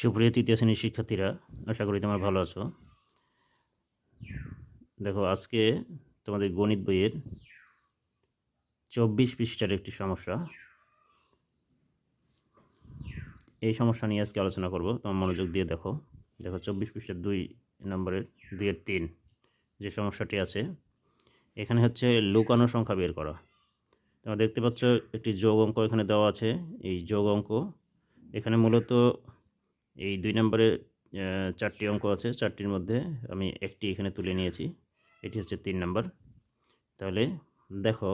সুপ্রিয় তৃতীয় শ্রেণির শিক্ষার্থীরা, আশা করি তোমরা ভালো আছো। দেখো, আজকে তোমাদের গণিত বইয়ের চব্বিশ পৃষ্ঠার একটি সমস্যা। এই সমস্যা নিয়ে আজকে আলোচনা করব। তোমার মনোযোগ দিয়ে দেখো। দেখো, চব্বিশ পৃষ্ঠার দুই নম্বরের, দুইয়ের তিন যে সমস্যাটি আছে, এখানে হচ্ছে লুকানো সংখ্যা বের করা। তোমরা দেখতে পাচ্ছ, একটি যোগ অঙ্ক এখানে দেওয়া আছে। এই যোগ অঙ্ক এখানে মূলত এই দুই নম্বরে চারটি অঙ্ক আছে। চারটির মধ্যে আমি একটি এখানে তুলে নিয়েছি। এটি হচ্ছে তিন নম্বর। তাহলে দেখো,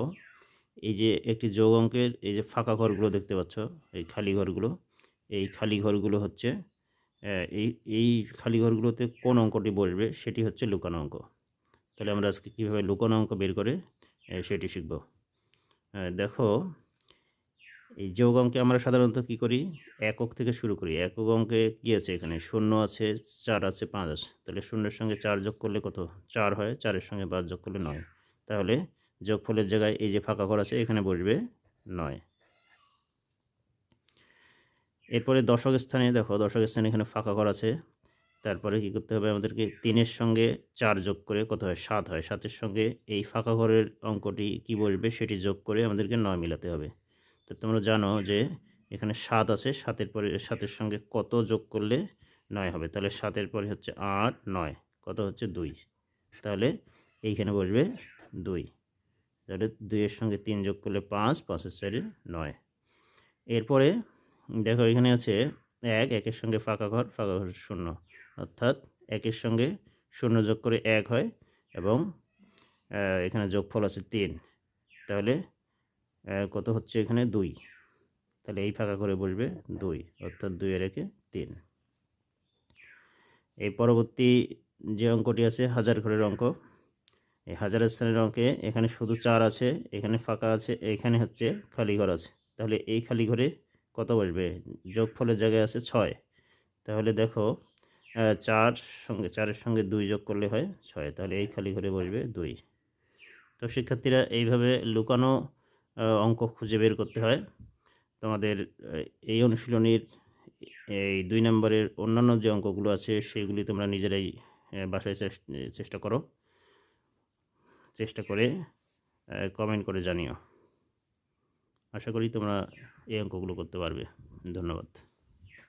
এই যে একটি যোগ অঙ্কের এই যে ফাঁকা ঘরগুলো দেখতে পাচ্ছ, এই খালি ঘরগুলো, এই খালি ঘরগুলো হচ্ছে এই এই খালি ঘরগুলোতে কোন অঙ্কটি বসবে সেটি হচ্ছে লুকানো অঙ্ক। তাহলে আমরা আজকে কীভাবে লুকানো অঙ্ক বের করে সেটি শিখব। দেখো এই যোগ অঙ্কে আমরা সাধারণত কি করি? একক থেকে শুরু করি। একক অঙ্কে কী আছে এখানে? শূন্য আছে, চার আছে, পাঁচ আছে। তাহলে শূন্যের সঙ্গে চার যোগ করলে কত? চার হয়। চারের সঙ্গে পাঁচ যোগ করলে নয়। তাহলে যোগফলের জায়গায় এই যে ফাঁকা ঘর আছে, এখানে বসবে নয়। এরপরে দশক স্থানে দেখো, দশক স্থানে এখানে ফাঁকা ঘর আছে। তারপরে কি করতে হবে আমাদেরকে? তিনের সঙ্গে চার যোগ করে কত হয়? সাত হয়। সাতের সঙ্গে এই ফাঁকা ঘরের অঙ্কটি কি বসবে? সেটি যোগ করে আমাদেরকে নয় মিলাতে হবে। তো তোমরা জানো যে এখানে সাত আছে, সাতের পরে, সাতের সঙ্গে কত যোগ করলে নয় হবে? তাহলে সাতের পরে হচ্ছে আট, নয়। কত হচ্ছে দুই? তাহলে এইখানে বসবে দুই। তাহলে দুইয়ের সঙ্গে তিন যোগ করলে পাঁচ, পাঁচের চারে নয়। এরপরে দেখো এখানে আছে এক, একের সঙ্গে ফাঁকা ঘর ফাঁকা ঘর শূন্য। অর্থাৎ একের সঙ্গে শূন্য যোগ করে এক হয় এবং এখানে যোগফল আছে তিন। তাহলে কত হচ্ছে এখানে? দুই। তাহলে এই ফাঁকা করে বসবে দুই, অর্থাৎ দুইয়ের একে তিন। এই পরবর্তী যে অঙ্কটি আছে, হাজার ঘরের অঙ্ক, এই হাজার স্থানের অঙ্কে এখানে শুধু চার আছে, এখানে ফাঁকা আছে, এখানে হচ্ছে খালি ঘর আছে। তাহলে এই খালি ঘরে কত বসবে? যোগফলের জায়গায় আছে ছয়। তাহলে দেখো চার সঙ্গে, চারের সঙ্গে দুই যোগ করলে হয় ছয়। তাহলে এই খালি ঘরে বসবে দুই। তো শিক্ষার্থীরা এইভাবে লুকানো অঙ্ক খুঁজে বের করতে হয়। তোমাদের এই অনুশীলনীর এই দুই নম্বরের অন্যান্য যে অঙ্কগুলো আছে, সেগুলি তোমরা নিজেরাই বাসায় চেষ্টা করো। চেষ্টা করে কমেন্ট করে জানিও। আশা করি তোমরা এই অঙ্কগুলো করতে পারবে। ধন্যবাদ।